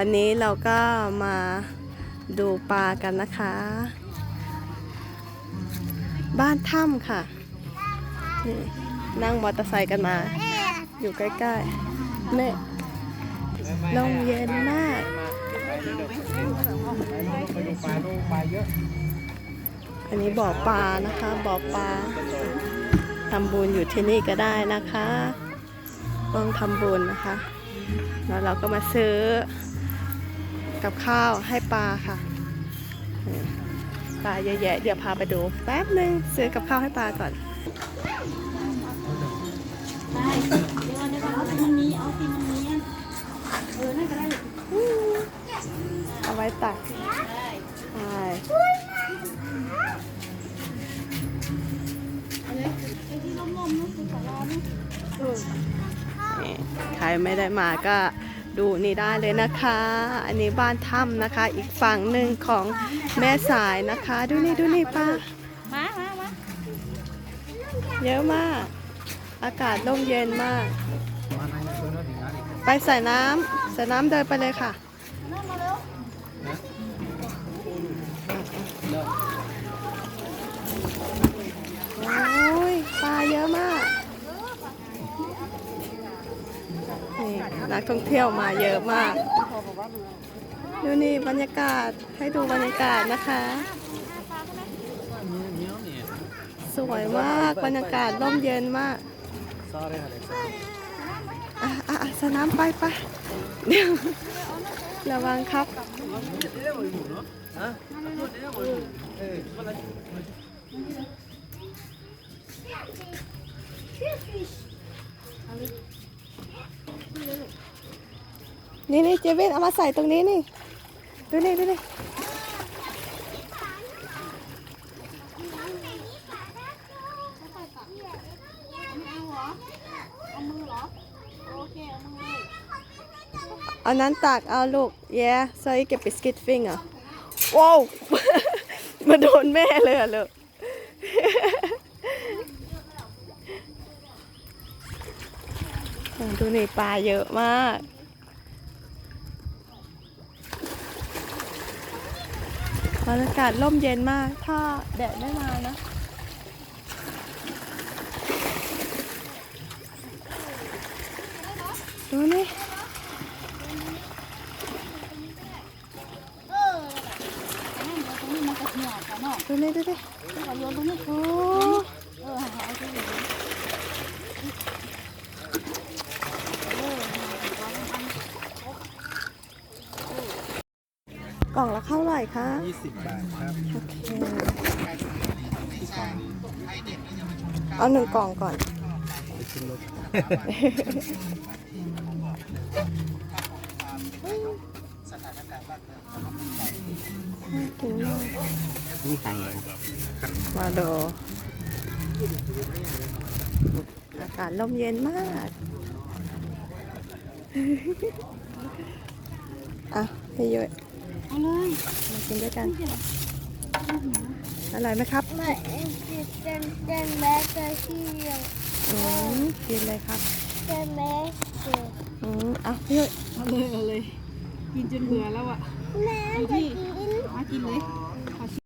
วันนี้เราก็มาดูปลากันนะคะ บ้านถ้ำค่ะนี่นั่งมอเตอร์ไซค์กันมา อยู่ใกล้ๆเนี่ยลมเย็นมากอะอันนี้บ่อปลานะคะ บ่อปลาทำบุญอยู่ที่นี่ก็ได้นะคะ ต้องทำบุญนะคะ แล้วเราก็มาซื้อ กับข้าวให้ปลาค่ะนี่ปลาเยอะแยะเดี๋ยวพาไปดูแป๊บหนึ่งซื้อกับข้าวให้ปลาก่อนได้เดี๋ยวเดี๋ยวเอาที่มันนี้เอาที่มันนี้เออนั่นก็ได้เอาไว้ตักได้ใช่เอาเลยไอ้ที่ล้มๆนั่นคือสารานี่นี่ใครไม่ได้มาก็ ดูนี่ได้เลยนะคะ อันนี้บ้านถ้ำนะคะ อีกฝั่งหนึ่งของแม่สายนะคะ ดูนี่ดูนี่ป้ามามามาเยอะมาก อากาศร่มเย็นมากมาในตัวนั้นอีกนะอีกไปใส่น้ำใส่น้ำเดินไปเลยค่ะ นั่นมาเร็ว โอ้ยปลาเยอะมาก นักท่องเที่ยวมาเยอะมากดูนี่บรรยากาศให้ดูบรรยากาศนะคะ สวยมากบรรยากาศร่มเย็นมากซาเลยค่ะเด็กอะอะอะสนามไปไปเดี๋ยวระวังครับเออ นี่นี่เจเวนเอามาใส่ตรงนี้นี่ ดูนี่ดูนี่เอานั้นตักเอาลูก yeah so you get biscuit finger ว้าวมาโดนแม่เลยอะลูกดูนี่ปลาเยอะมาก บรรยากาศร่มเย็นมาก ถ้าแดดไม่มานะ ดูนี่เออนั่นเดี๋ยวตรงนี้มันจะเหนียวกันเนาะดูนี่ดูดิเอาโยนตรงนี้โอ้ เออเอาตรงนี้ กล่องละเท่าไหร่คะยี่สิบบาทครับ โอเคเอาหนึ่งกล่องก่อนไปขึ้นรถกินมากนี่ไงมาดูอากาศลมเย็นมากอะพี่ยุ้ย เอาเลยมากินด้วยกันอร่อยไหมครับไม่เต้นเต้นแม่จะเที่ยวอืมกินเลยครับเต้นแม่เที่ยวอืมอะพี่ยุ้ยเอาเลยเอาเลย กินจนเบื่อแล้วอะแม่จะกินมากินเลยอ